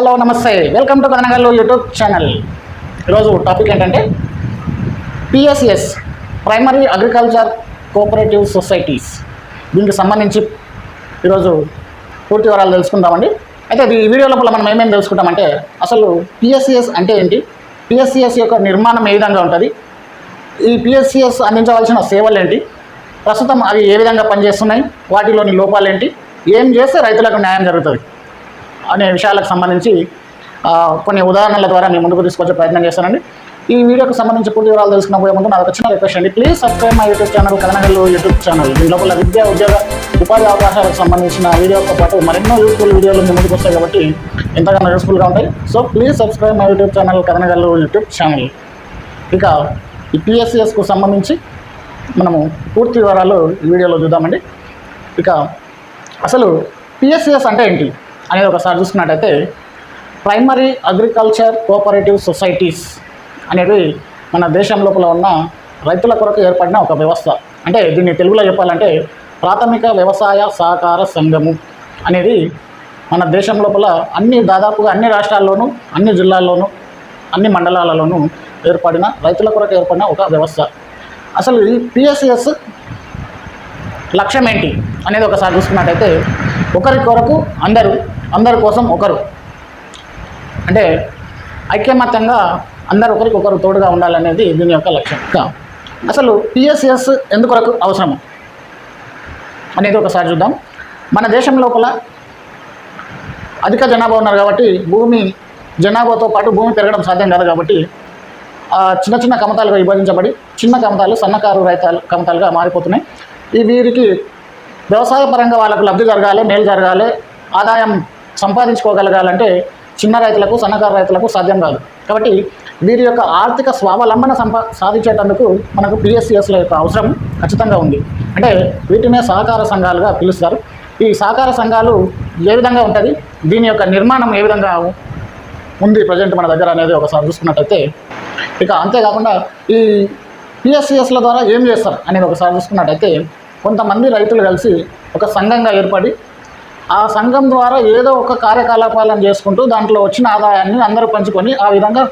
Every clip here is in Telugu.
హలో నమస్తే. Welcome to Kadanagallu YouTube channel. ఈరోజు టాపిక్ ఏంటంటే PSS primary agriculture cooperative societies దీనికి సంబంధించి ఈరోజు పూర్తి వివరాలు తెలుసుకుందామండి. అయితే ఈ వీడియో లోపల మనం ఏమేమి తెలుసుకుంటామంటే అసలు పిఎస్సిఎస్ అంటే ఏంటి? పిఎస్సిఎస్ యొక్క నిర్మాణం ఏ విధంగా ఉంటుంది? ఈ పిఎస్సిఎస్ అందించవలసిన సేవలు ఏంటి? ప్రస్తుతం అవి ఏ విధంగా పనిచేస్తున్నాయి? వాటిలోని లోపాలు ఏంటి? ఏం చేస్తే రైతులకు న్యాయం జరుగుతుంది? అనే విషయాలకు సంబంధించి కొన్ని ఉదాహరణల ద్వారా మేము ముందుకు తీసుకొచ్చే ప్రయత్నం చేస్తానండి. ఈ వీడియోకి సంబంధించి పూర్తి వివరాలు తెలుసుకున్నప్పుడు ముందు నాకు వచ్చిన రిక్వెస్ట్ అండి. Please subscribe my YouTube channel Kadanagallu YouTube channel దీని లోపల విద్యా ఉద్యోగ ఉపాధి అవకాశాలకు సంబంధించిన వీడియోతో పాటు మరెన్నో యూస్ఫుల్ వీడియోలు మీ ముందుకు వస్తాయి కాబట్టి ఎంతగానో యూస్ఫుల్గా ఉంటాయి. So please subscribe my YouTube channel Kadanagallu YouTube channel ఇక ఈ పిఎస్సిఎస్కు సంబంధించి మనము పూర్తి వివరాలు ఈ వీడియోలో చూద్దామండి. ఇక అసలు పిఎస్సిఎస్ అంటే ఏంటి? అనేది ఒకసారి చూసుకున్నట్టయితే ప్రైమరీ అగ్రికల్చర్ కోఆపరేటివ్ సొసైటీస్ అనేది మన దేశం లోపల ఉన్న రైతుల కొరకు ఏర్పడిన ఒక వ్యవస్థ. అంటే దీన్ని తెలుగులో చెప్పాలంటే ప్రాథమిక వ్యవసాయ సహకార సంఘము అనేది మన దేశం లోపల అన్ని దాదాపుగా అన్ని రాష్ట్రాల్లోనూ అన్ని జిల్లాల్లోనూ అన్ని మండలాలలోనూ ఏర్పడిన రైతుల కొరకు ఏర్పడిన ఒక వ్యవస్థ. అసలు ఈ పిఎస్సిఎస్ లక్ష్యం ఏంటి అనేది ఒకసారి చూసుకున్నట్టయితే ఒకరి కొరకు అందరూ అందరి కోసం ఒకరు. అంటే ఐక్యమత్యంగా అందరు ఒకరికొకరు తోడుగా ఉండాలనేది దీని యొక్క లక్ష్యం. ఇంకా అసలు పిఎస్ఎస్ ఎందుకొరకు అవసరం అనేది ఒకసారి చూద్దాం. మన దేశం లోపల అధిక జనాభా ఉన్నారు కాబట్టి భూమి జనాభాతో పాటు భూమి పెరగడం సాధ్యం కాదు కాబట్టి చిన్న చిన్న కమతాలుగా విభజించబడి చిన్న కమతాలు సన్నకారు రైతాలు కమతాలుగా మారిపోతున్నాయి. ఈ వీరికి వ్యవసాయ పరంగా వాళ్ళకు లబ్ధి జరగాలి మేలు జరగాలి ఆదాయం సంపాదించుకోగలగాలంటే చిన్న రైతులకు సన్నకారు రైతులకు సాధ్యం కాదు. కాబట్టి వీరి యొక్క ఆర్థిక స్వావలంబన సంపా సాధించేటందుకు మనకు పిఎస్సిఎస్ల యొక్క అవసరం ఖచ్చితంగా ఉంది. అంటే వీటినే సహకార సంఘాలుగా పిలుస్తారు. ఈ సహకార సంఘాలు ఏ విధంగా ఉంటుంది? దీని యొక్క నిర్మాణం ఏ విధంగా ఉంది ప్రజెంట్ మన దగ్గర అనేది ఒకసారి చూసుకున్నట్టయితే ఇక అంతేకాకుండా ఈ పిఎస్సిఎస్ల ద్వారా ఏం చేస్తారు అనేది ఒకసారి చూసుకున్నట్టయితే కొంతమంది రైతులు కలిసి ఒక సంఘంగా ఏర్పడి ఆ సంఘం ద్వారా ఏదో ఒక కార్యకలాపాలను చేసుకుంటూ దాంట్లో వచ్చిన ఆదాయాన్ని అందరూ పంచుకొని ఆ విధంగా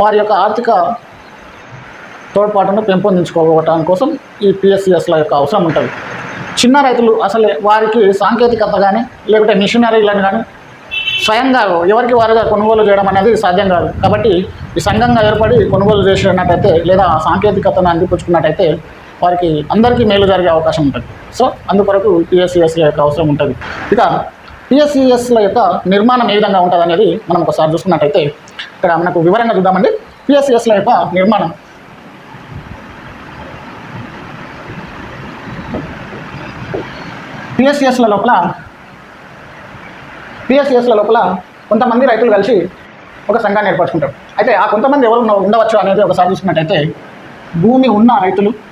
వారి యొక్క ఆర్థిక తోడ్పాటును పెంపొందించుకోవటం కోసం ఈ పిఎస్సిఎస్ల యొక్క అవసరం ఉంటుంది. చిన్న రైతులు అసలే వారికి సాంకేతికత కానీ లేకుంటే మిషనరీలను కానీ స్వయంగా ఎవరికి వారుగా కొనుగోలు చేయడం అనేది సాధ్యం కాదు. కాబట్టి ఈ సంఘంగా ఏర్పడి కొనుగోలు చేసినట్టయితే లేదా సాంకేతికతను అందిపుచ్చుకున్నట్టయితే వారికి అందరికీ మేలు జరిగే అవకాశం ఉంటుంది. సో అందుకొరకు పిఎస్సిఎస్ల యొక్క అవసరం ఉంటుంది. ఇక పిఎస్సిఎస్ల యొక్క నిర్మాణం ఏ విధంగా ఉంటుంది అనేది మనం ఒకసారి చూసుకున్నట్టయితే ఇక్కడ మనకు వివరంగా చూద్దామండి. పిఎస్సిఎస్ల యొక్క నిర్మాణం. పిఎస్సిఎస్ల లోపల పిఎస్సిఎస్ల లోపల కొంతమంది రైతులు కలిసి ఒక సంఘాన్ని ఏర్పరచుకుంటారు. అయితే ఆ కొంతమంది ఎవరు ఉన్న- ఉండవచ్చు అనేది ఒకసారి చూసుకున్నట్టయితే భూమి ఉన్న రైతులు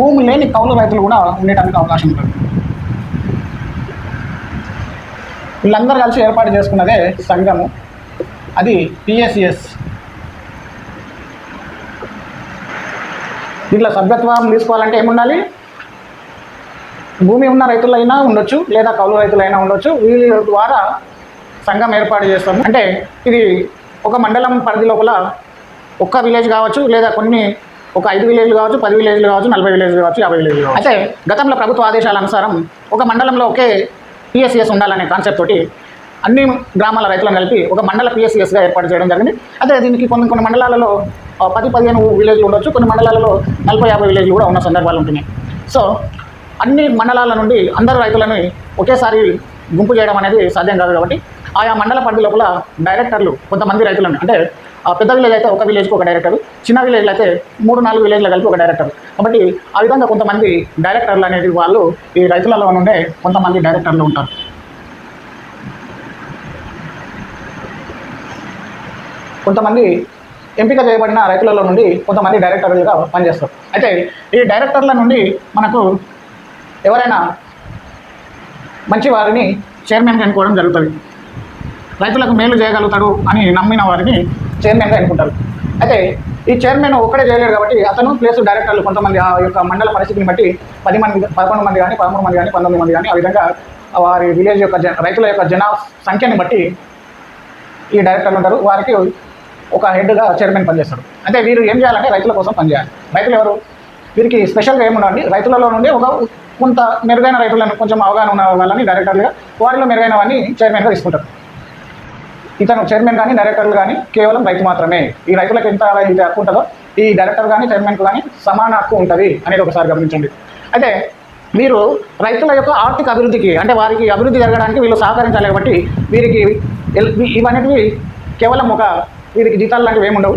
భూమి లేని కౌలు రైతులు కూడా ఉండేటానికి అవకాశం ఉంటుంది. వీళ్ళందరూ కలిసి ఏర్పాటు చేసుకున్నదే సంఘము. అది పిఎస్సిఎస్ దీంట్లో సభ్యత్వం తీసుకోవాలంటే ఏముండాలి? భూమి ఉన్న రైతులైనా ఉండొచ్చు లేదా కౌలు రైతులైనా ఉండొచ్చు. వీళ్ళ ద్వారా సంఘం ఏర్పాటు చేస్తాము అంటే ఇది ఒక మండలం పరిధి లోపల ఒక్క విలేజ్ కావచ్చు లేదా కొన్ని ఒక ఐదు విలేజ్లు కావచ్చు పది విలేజ్లు కావచ్చు నలభై విలేజ్లు కావచ్చు యాభై విలేజ్లు కావచ్చు. అయితే గతంలో ప్రభుత్వ ఆదేశాల అనుసారం ఒక మండలంలో ఒకే పిఎస్సిఎస్ ఉండాలనే కాన్సెప్ట్ తోటి అన్ని గ్రామాల రైతులను కలిపి ఒక మండల పిఎస్సిఎస్గా ఏర్పాటు చేయడం జరిగింది. అయితే దీనికి కొన్ని కొన్ని మండలాలలో పది పదిహేను విలేజ్లు ఉండొచ్చు కొన్ని మండలాలలో నలభై యాభై విలేజ్లు కూడా ఉన్న సందర్భాలు ఉంటున్నాయి. సో అన్ని మండలాల నుండి అందరు రైతులను ఒకేసారి గుంపు చేయడం అనేది సాధ్యం కాదు కాబట్టి ఆయా మండల పరిధి లోపల డైరెక్టర్లు కొంతమంది రైతులను అంటే పెద్ద విలేజ్ అయితే ఒక విలేజ్కి ఒక డైరెక్టర్ చిన్న విలేజ్లు అయితే మూడు నాలుగు విలేజ్లు కలిపి ఒక డైరెక్టర్ కాబట్టి ఆ విధంగా కొంతమంది డైరెక్టర్లు అనేది వాళ్ళు ఈ రైతులలో నుండే కొంతమంది డైరెక్టర్లు ఉంటారు. కొంతమంది ఎంపిక చేయబడిన రైతులలో నుండి కొంతమంది డైరెక్టర్లుగా పనిచేస్తారు. అయితే ఈ డైరెక్టర్ల నుండి మనకు ఎవరైనా మంచి వారిని చైర్మన్గా ఎన్నుకోవడం జరుగుతుంది. రైతులకు మేలు చేయగలుగుతాడు అని నమ్మిన వారిని చైర్మన్గా ఎన్నుకుంటారు. అయితే ఈ చైర్మన్ ఒక్కడే చేయలేడు కాబట్టి అతను ప్లేస్ డైరెక్టర్లు కొంతమంది ఆ యొక్క మండల పరిస్థితిని బట్టి పది మంది పదకొండు మంది కానీ పదమూడు మంది కానీ పంతొమ్మిది మంది కానీ ఆ విధంగా వారి విలేజ్ యొక్క జన రైతుల యొక్క జన సంఖ్యని బట్టి ఈ డైరెక్టర్లు ఉంటారు. వారికి ఒక హెడ్గా చైర్మన్ పనిచేస్తాడు. అంటే వీరు ఏం చేయాలంటే రైతుల కోసం పనిచేయాలి. రైతులు ఎవరు? వీరికి స్పెషల్గా ఏముండండి రైతులలో నుండి ఒక కొంత మెరుగైన రైతులను కొంచెం అవగాహన ఉన్న వాళ్ళని డైరెక్టర్లుగా వారిలో మెరుగైన వారిని చైర్మన్గా తీసుకుంటారు. ఇతను చైర్మన్ కానీ డైరెక్టర్లు కానీ కేవలం రైతు మాత్రమే. ఈ రైతులకు ఎంత ఎంత హక్కు ఉంటుందో ఈ డైరెక్టర్ కానీ చైర్మన్ కానీ సమాన హక్కు ఉంటుంది అనేది ఒకసారి గమనించండి. అయితే మీరు రైతుల యొక్క ఆర్థిక అభివృద్ధికి అంటే వారికి అభివృద్ధి జరగడానికి వీళ్ళు సహకరించాలి కాబట్టి వీరికి ఇవన్నీ ఇవన్నిటివి కేవలం ఒక వీరికి జీతాలు లాంటివి ఏమి ఉండవు.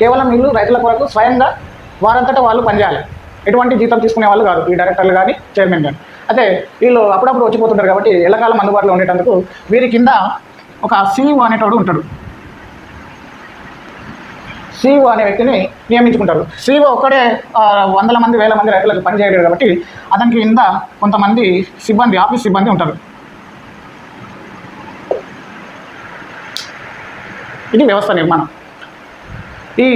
కేవలం వీళ్ళు రైతుల కొరకు స్వయంగా వారంతటా వాళ్ళు పనిచేయాలి. ఎటువంటి జీతం తీసుకునే వాళ్ళు కాదు ఈ డైరెక్టర్లు కానీ చైర్మన్ కానీ. అయితే వీళ్ళు అప్పుడప్పుడు వచ్చిపోతుంటారు కాబట్టి ఎల్లకాలం అందుబాటులో ఉండేటందుకు వీరి కింద ఒక సీఈఓ అనేటోడు ఉంటాడు. సీఈఓ అనే వ్యక్తిని నియమించుకుంటారు. సీఈఓ ఒక్కడే వందల మంది వేల మంది రైతులకు పనిచేయలేడు కాబట్టి అతనికి కింద కొంతమంది సిబ్బంది ఆఫీస్ సిబ్బంది ఉంటారు. ఇది వ్యవస్థ నిర్మాణం. ఈ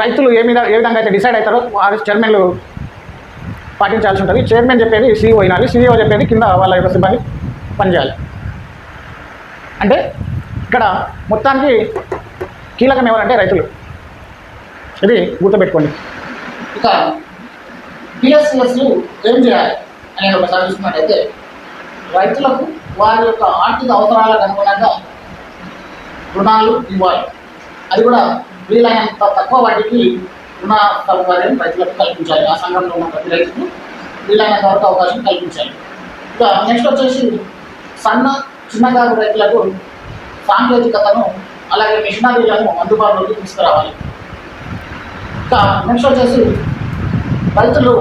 రైతులు ఏ మీద ఏ విధంగా అయితే డిసైడ్ అవుతారో వారి చైర్మన్లు పాటించాల్సి ఉంటుంది. చైర్మన్ చెప్పేది సీఈఓ వినాలి. సీఈఓ చెప్పేది కింద వాళ్ళ యొక్క సిబ్బంది పనిచేయాలి. అంటే ఇక్కడ మొత్తానికి కీలకం ఎవరంటే రైతులు. ఇది గుర్తుపెట్టుకోండి. ఇక పిఎస్ఎస్లు ఏం చేయాలి అనేది ఒకసారి చూసుకున్నట్టయితే రైతులకు వారి యొక్క ఆర్థిక అవసరాలకు అనుగుణంగా రుణాలు ఇవ్వాలి. అది కూడా వీలైనంత తక్కువ వాటికి రుణ సౌకర్యం రైతులకు కల్పించాలి. ఆ సంఘంలో ఉన్న ప్రతి రైతుకు వీలైనంత వరకు అవకాశం కల్పించాలి. ఇక నెక్స్ట్ వచ్చేసి సన్న చిన్నకారు రైతులకు సాంకేతికతను అలాగే మిషనరీలను అందుబాటులోకి తీసుకురావాలి. ఇంకా నెక్స్ట్ వచ్చేసి రైతులు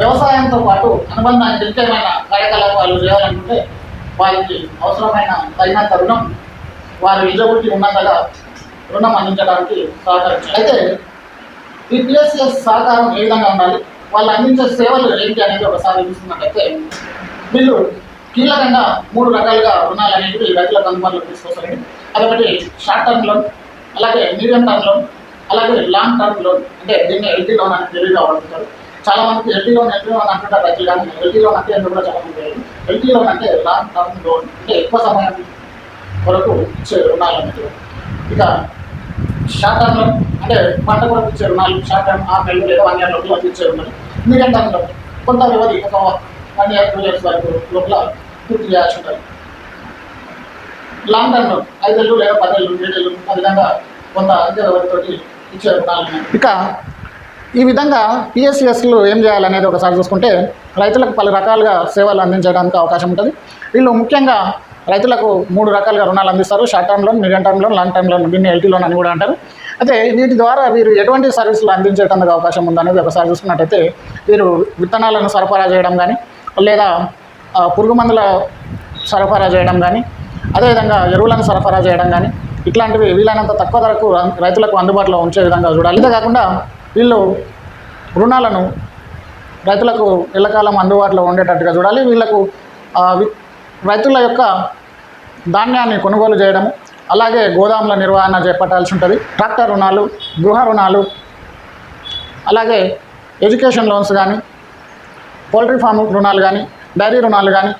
వ్యవసాయంతో పాటు అనుబంధ ఇంకేమైనా కార్యకలాపాలు చేయాలనుకుంటే వారికి అవసరమైన తగినంత రుణం వారి ఎలిజిబిలిటీ ఉన్నంతగా రుణం అందించడానికి సహకరించాలి. అయితే ఈ పిఎస్ఎస్ సహకారం ఏ విధంగా ఉండాలి? వాళ్ళు అందించే సేవలు ఏంటి అనేది ఒకసారి చూస్తున్నట్టయితే వీళ్ళు కీలకంగా మూడు రకాలుగా రుణాలు అనేవి రైతులకు అందుబాటులోకి తీసుకొస్తారండి అదొకటి షార్ట్ టర్మ్ లోన్ అలాగే మీడియం టర్మ్ లోన్ అలాగే లాంగ్ టర్మ్ లోన్ అంటే దీన్ని ఎల్టీ లోన్ అని తెలివిగా వాడుతుంటారు. చాలా మందికి ఎల్టీ లోన్ ఎల్టీ లోన్ అంటుంటారు రైతులు కానీ ఎల్టీ లోన్ అంటే ఎందుకు కూడా చాలా మంది ఎల్టీ లోన్ అంటే లాంగ్ టర్మ్ లోన్ అంటే ఎక్కువ సమయం వరకు ఇచ్చే రుణాలు అనేది ఇక షార్ట్ టర్మ్ లోన్ అంటే పంట కొరకు ఇచ్చే రుణాలు షార్ట్ టర్మ్ ఆరు నెలలు లేదా వన్ ఇయర్ లోపల ఇచ్చే రుణాలు. మీడియం టర్మ్ లోన్ కొంత వ్యవధి ఒక వన్ ఇయర్ టూ ఇయర్స్ వరకు లోపల పూర్తి చేయాల్సి ఉంటుంది. లాంగ్ టర్మ్ ఐదేళ్ళు లేదా పదేళ్ళు ఏడేళ్ళు ఆ విధంగా కొంత అధిక వ్యవధితోటి ఇచ్చే ఇక ఈ విధంగా పిఎస్సిఎస్లు ఏం చేయాలనేది ఒకసారి చూసుకుంటే రైతులకు పలు రకాలుగా సేవలు అందించడానికి అవకాశం ఉంటుంది. వీళ్ళు ముఖ్యంగా రైతులకు మూడు రకాలుగా రుణాలు అందిస్తారు. Short term loan medium term loan long term loan దీన్ని ఎల్టీ లోన్ అని కూడా అంటారు. అయితే వీటి ద్వారా వీరు ఎటువంటి సర్వీసులు అందించేటందుకు అవకాశం ఉందనేది ఒకసారి చూసుకున్నట్టయితే వీరు విత్తనాలను సరఫరా చేయడం కానీ లేదా పురుగు మందుల సరఫరా చేయడం కానీ అదేవిధంగా ఎరువులను సరఫరా చేయడం కానీ ఇట్లాంటివి వీలైనంత తక్కువ ధరకు రైతులకు అందుబాటులో ఉంచే విధంగా చూడాలి. అంతేకాకుండా కాకుండా వీళ్ళు రుణాలను రైతులకు ఎల్లకాలం అందుబాటులో ఉండేటట్టుగా చూడాలి. వీళ్ళకు రైతుల యొక్క ధాన్యాన్ని కొనుగోలు చేయడం అలాగే గోదాముల నిర్వహణ చేపట్టాల్సి ఉంటుంది. ట్రాక్టర్ రుణాలు గృహ రుణాలు అలాగే ఎడ్యుకేషన్ లోన్స్ కానీ పౌల్ట్రీ ఫామ్ రుణాలు కానీ డైరీ రుణాలు కానీ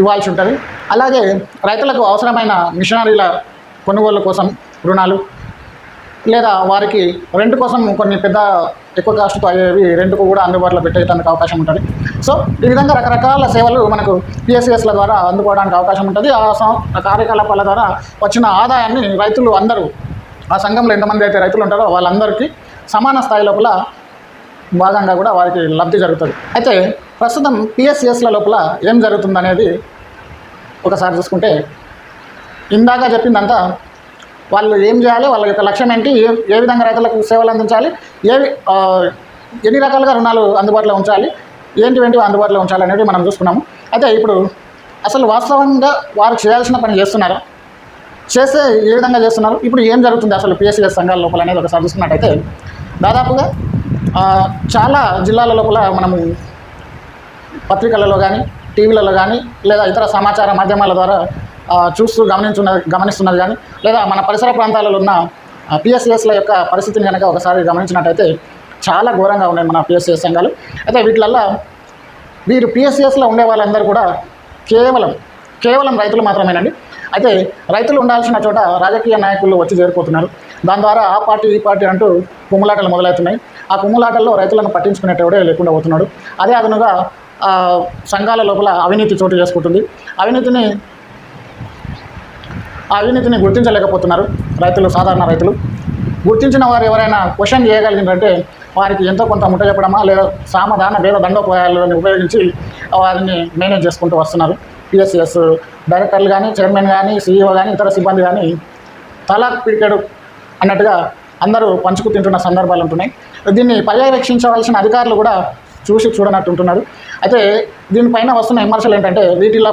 ఇవ్వాల్సి ఉంటుంది. అలాగే రైతులకు అవసరమైన మిషనరీల కొనుగోలు కోసం రుణాలు లేదా వారికి రెంట్ కోసం కొన్ని పెద్ద ఎక్కువ కాస్ట్తో అయ్యేవి రెంట్కు కూడా అందుబాటులో పెట్టేయడానికి అవకాశం ఉంటుంది. సో ఈ విధంగా రకరకాల సేవలు మనకు పిఎస్సిఎస్ల ద్వారా అందుకోవడానికి అవకాశం ఉంటుంది. ఆ ఆ కార్యకలాపాల ద్వారా వచ్చిన ఆదాయాన్ని రైతులు అందరూ ఆ సంఘంలో ఎంతమంది అయితే రైతులు ఉంటారో వాళ్ళందరికీ సమాన స్థాయి లోపల భాగంగా కూడా వారికి లబ్ధి జరుగుతుంది. అయితే ప్రస్తుతం పిఎస్సిఎస్ల లోపల ఏం జరుగుతుంది అనేది ఒకసారి చూసుకుంటే ఇందాక చెప్పిందంతా వాళ్ళు ఏం చేయాలి వాళ్ళ యొక్క లక్ష్యం ఏంటి ఏ ఏ విధంగా రైతులకు సేవలు అందించాలి ఏ ఎన్ని రకాలుగా రుణాలు అందుబాటులో ఉంచాలి ఏంటి ఏంటివి అందుబాటులో ఉంచాలి అనేది మనం చూసుకున్నాము. అయితే ఇప్పుడు అసలు వాస్తవంగా వారు చేయాల్సిన పని చేస్తున్నారా? చేస్తే ఏ విధంగా చేస్తున్నారు? ఇప్పుడు ఏం జరుగుతుంది అసలు పిఎస్సిఎస్ సంఘాల లోపల అనేది ఒకసారి చూసుకున్నట్టయితే దాదాపుగా చాలా జిల్లాల లోపల మనము పత్రికలలో కానీ టీవీలలో కానీ లేదా ఇతర సమాచార మాధ్యమాల ద్వారా చూస్తూ గమనించున్న గమనిస్తున్నది కానీ లేదా మన పరిసర ప్రాంతాలలో ఉన్న పిఎస్సిఎస్ల యొక్క పరిస్థితిని కనుక ఒకసారి గమనించినట్టయితే చాలా ఘోరంగా ఉన్నాయి మన పిఎస్సిఎస్ సంఘాలు. అయితే వీటిలల్లో వీరు పిఎస్సిఎస్లో ఉండే వాళ్ళందరూ కూడా కేవలం కేవలం రైతులు మాత్రమేనండి. అయితే రైతులు ఉండాల్సిన చోట రాజకీయ నాయకులు వచ్చి చేరిపోతున్నారు. దాని ద్వారా ఆ పార్టీ ఈ పార్టీ అంటూ కుమ్ములాటలు మొదలవుతున్నాయి. ఆ కుమ్ములాటల్లో రైతులను పట్టించుకునేటవాడే లేకుండా పోతున్నాడు. అదే అదనుగా సంఘాల లోపల అవినీతి చోటు చేసుకుంటుంది. అవినీతిని అవినీతిని గుర్తించలేకపోతున్నారు రైతులు సాధారణ రైతులు. గుర్తించిన వారు ఎవరైనా క్వశ్చన్ చేయగలిగినారంటే వారికి ఎంతో కొంత ముట్ట చెప్పడమా లేదా సామధాన భేద దండోపాయాలను ఉపయోగించి వారిని మేనేజ్ చేసుకుంటూ వస్తున్నారు. పిఎస్సిఎస్ డైరెక్టర్లు కానీ చైర్మన్ కానీ సీఈఓ కానీ ఇతర సిబ్బంది కానీ తలా పిడికెడు అన్నట్టుగా అందరూ పంచుకు తింటున్న సందర్భాలు ఉంటున్నాయి. దీన్ని పర్యవేక్షించవలసిన అధికారులు కూడా చూసి చూడనట్టు ఉంటున్నారు. అయితే దీనిపైన వస్తున్న విమర్శలు ఏంటంటే వీటిలో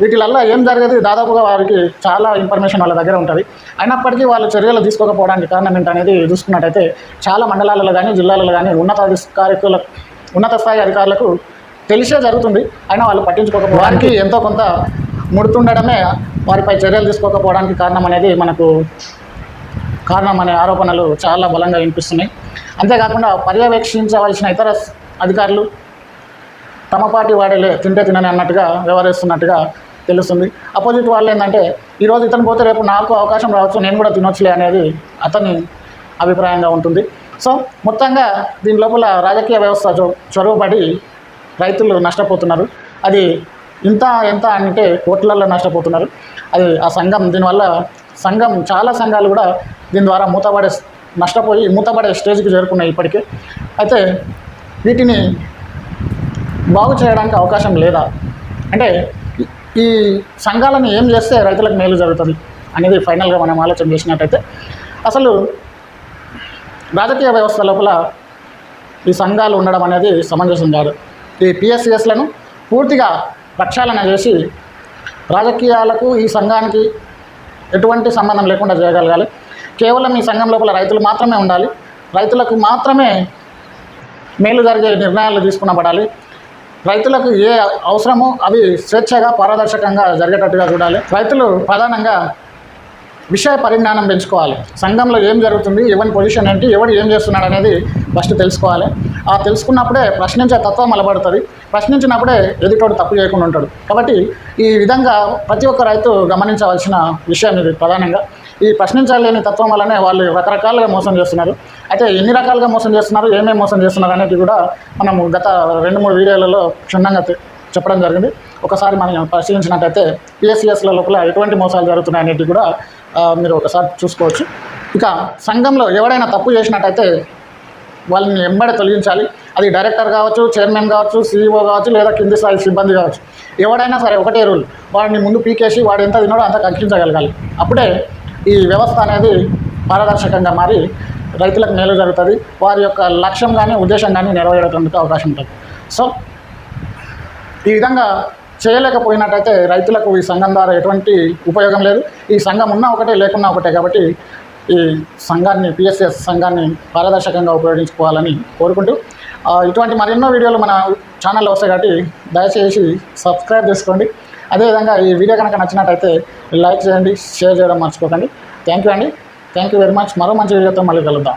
వీటిలల్లో ఏం జరిగేది దాదాపుగా వారికి చాలా ఇన్ఫర్మేషన్ వాళ్ళ దగ్గర ఉంటుంది. అయినప్పటికీ వాళ్ళు చర్యలు తీసుకోకపోవడానికి కారణం ఏంటనేది చూసుకున్నట్టయితే చాలా మండలాలలో కానీ జిల్లాలలో కానీ ఉన్నతాధికారికుల ఉన్నత స్థాయి అధికారులకు తెలిసే జరుగుతుంది. అయినా వాళ్ళు పట్టించుకోకపోవడానికి వారికి ఎంతో కొంత ముడుతుండడమే వారిపై చర్యలు తీసుకోకపోవడానికి కారణం అనేది మనకు కారణం అనే ఆరోపణలు చాలా బలంగా వినిపిస్తున్నాయి. అంతేకాకుండా పర్యవేక్షించవలసిన ఇతర అధికారులు తమ పార్టీ వాడేలే తింటే తినని అన్నట్టుగా వ్యవహరిస్తున్నట్టుగా తెలుస్తుంది. అపోజిట్ వాళ్ళు ఏంటంటే ఈరోజు ఇతను పోతే రేపు నాకు అవకాశం రావచ్చు నేను కూడా తినొచ్చులే అనేది అతని అభిప్రాయంగా ఉంటుంది. సో మొత్తంగా దీని లోపల రాజకీయ వ్యవస్థ చొ చొరవబడి రైతులు నష్టపోతున్నారు. అది ఇంత ఎంత అంటే కోట్లలో నష్టపోతున్నారు. అది ఆ సంఘం దీనివల్ల సంఘం చాలా సంఘాలు కూడా దీని ద్వారా మూతపడే నష్టపోయి మూతపడే స్టేజ్కి చేరుకున్నాయి ఇప్పటికే. అయితే వీటిని బాగు చేయడానికి అవకాశం లేదా? అంటే ఈ- సంఘాలను ఏం చేస్తే రైతులకు మేలు జరుగుతుంది అనేది ఫైనల్గా మనం ఆలోచన చేసినట్టయితే అసలు రాజకీయ వ్యవస్థ లోపల ఈ సంఘాలు ఉండడం అనేది సమంజసం కాదు. ఈ పిఎస్సిఎస్లను పూర్తిగా ప్రక్షాళన చేసి రాజకీయాలకు ఈ సంఘానికి ఎటువంటి సంబంధం లేకుండా చేయగలగాలి కేవలం ఈ సంఘం లోపల రైతులు మాత్రమే ఉండాలి. రైతులకు మాత్రమే మేలు జరిగే నిర్ణయాలు తీసుకునబడాలి రైతులకు ఏ అవసరమో అవి స్వేచ్ఛగా పారదర్శకంగా జరిగేటట్టుగా చూడాలి. రైతులు ప్రధానంగా విషయ పరిజ్ఞానం పెంచుకోవాలి. సంఘంలో ఏం జరుగుతుంది ఎవరి పొజిషన్ ఏంటి ఎవడు ఏం చేస్తున్నాడు అనేది ఫస్ట్ తెలుసుకోవాలి. ఆ తెలుసుకున్నప్పుడే ప్రశ్నించే తత్వం అలబడుతుంది ప్రశ్నించినప్పుడే ఎదుటోడు తప్పు చేయకుండా ఉంటాడు. కాబట్టి ఈ విధంగా ప్రతి ఒక్క రైతు గమనించవలసిన విషయం ఇది ప్రధానంగా. ఈ ప్రశ్నించలేని తత్వం వల్లనే వాళ్ళు రకరకాలుగా మోసం చేస్తున్నారు. అయితే ఎన్ని రకాలుగా మోసం చేస్తున్నారు ఏమేమి మోసం చేస్తున్నారు అనేది కూడా మనము గత రెండు మూడు వీడియోలలో క్షుణ్ణంగా చెప్పడం జరిగింది. ఒకసారి మనం పరిశీలించినట్టయితే పిఎస్సిఎస్ల లోపల ఎటువంటి మోసాలు జరుగుతున్నాయి అనేది కూడా మీరు ఒకసారి చూసుకోవచ్చు. ఇక సంఘంలో ఎవడైనా తప్పు చేసినట్టయితే వాళ్ళని ఎంబడి తొలగించాలి. అది డైరెక్టర్ కావచ్చు చైర్మన్ కావచ్చు సీఈఓ కావచ్చు లేదా కింది స్థాయి సిబ్బంది కావచ్చు. ఎవడైనా సరే ఒకటే రూల్. వాడిని ముందు పీకేసి వాడు ఎంత తిన్నాడో అంత కక్కించగలగాలి అప్పుడే ఈ వ్యవస్థ అనేది పారదర్శకంగా మారి రైతులకు మేలు జరుగుతుంది. వారి యొక్క లక్ష్యం కానీ ఉద్దేశం కానీ నెరవేరేందుకు అవకాశం ఉంటుంది. సో ఈ విధంగా చేయలేకపోయినట్టయితే రైతులకు ఈ సంఘం ద్వారా ఎటువంటి ఉపయోగం లేదు. ఈ సంఘం ఉన్నా ఒకటే లేకున్నా ఒకటే కాబట్టి ఈ సంఘాన్ని పిఎస్ఎస్ సంఘాన్ని పారదర్శకంగా ఉపయోగించుకోవాలని కోరుకుంటూ ఇటువంటి మరెన్నో వీడియోలు మన ఛానల్లో వస్తాయి కాబట్టి దయచేసి సబ్స్క్రైబ్ చేసుకోండి. అదేవిధంగా ఈ వీడియో కనుక నచ్చినట్టయితే లైక్ చేయండి షేర్ చేయడం మర్చిపోకండి. థ్యాంక్ యూ అండి. Thank you very much. మరో మంచి వీడియోతో మళ్ళీ కలుద్దాం.